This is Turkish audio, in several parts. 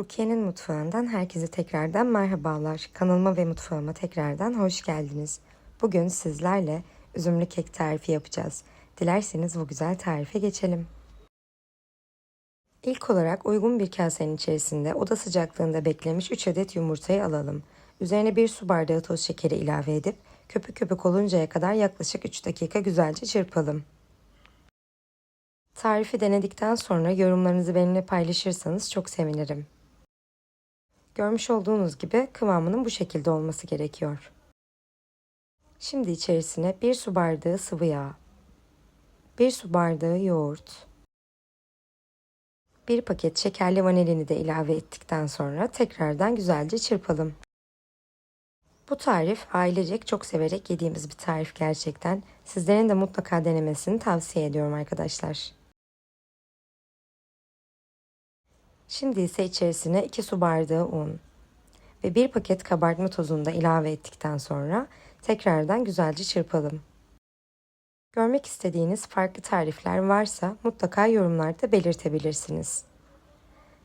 Rukiye'nin mutfağından herkese tekrardan merhabalar. Kanalıma ve mutfağıma tekrardan hoş geldiniz. Bugün sizlerle üzümlü kek tarifi yapacağız. Dilerseniz bu güzel tarife geçelim. İlk olarak uygun bir kasenin içerisinde oda sıcaklığında beklemiş 3 adet yumurtayı alalım. Üzerine 1 su bardağı toz şekeri ilave edip köpük köpük oluncaya kadar yaklaşık 3 dakika güzelce çırpalım. Tarifi denedikten sonra yorumlarınızı benimle paylaşırsanız çok sevinirim. Görmüş olduğunuz gibi kıvamının bu şekilde olması gerekiyor. Şimdi içerisine 1 su bardağı sıvı yağ, 1 su bardağı yoğurt, 1 paket şekerli vanilini de ilave ettikten sonra tekrardan güzelce çırpalım. Bu tarif ailecek çok severek yediğimiz bir tarif gerçekten. Sizlerin de mutlaka denemesini tavsiye ediyorum arkadaşlar. Şimdi ise içerisine 2 su bardağı un ve 1 paket kabartma tozunu da ilave ettikten sonra tekrardan güzelce çırpalım. Görmek istediğiniz farklı tarifler varsa mutlaka yorumlarda belirtebilirsiniz.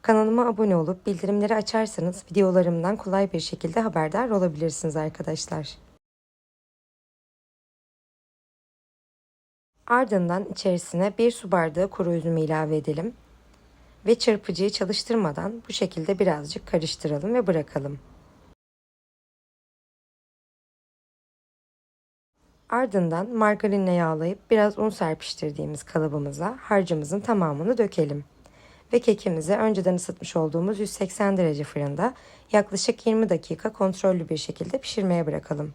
Kanalıma abone olup bildirimleri açarsanız videolarımdan kolay bir şekilde haberdar olabilirsiniz arkadaşlar. Ardından içerisine 1 su bardağı kuru üzümü ilave edelim ve çırpıcıyı çalıştırmadan bu şekilde birazcık karıştıralım ve bırakalım. Ardından margarinle yağlayıp biraz un serpiştirdiğimiz kalıbımıza harcımızın tamamını dökelim. Ve kekimizi önceden ısıtmış olduğumuz 180 derece fırında yaklaşık 20 dakika kontrollü bir şekilde pişirmeye bırakalım.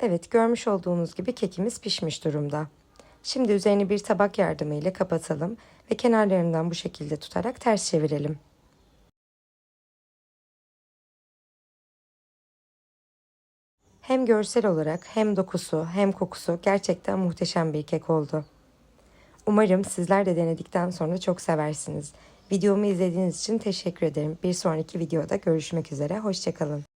Evet görmüş olduğunuz gibi kekimiz pişmiş durumda. Şimdi üzerini bir tabak yardımıyla kapatalım ve kenarlarından bu şekilde tutarak ters çevirelim. Hem görsel olarak hem dokusu hem kokusu gerçekten muhteşem bir kek oldu. Umarım sizler de denedikten sonra çok seversiniz. Videomu izlediğiniz için teşekkür ederim. Bir sonraki videoda görüşmek üzere. Hoşçakalın.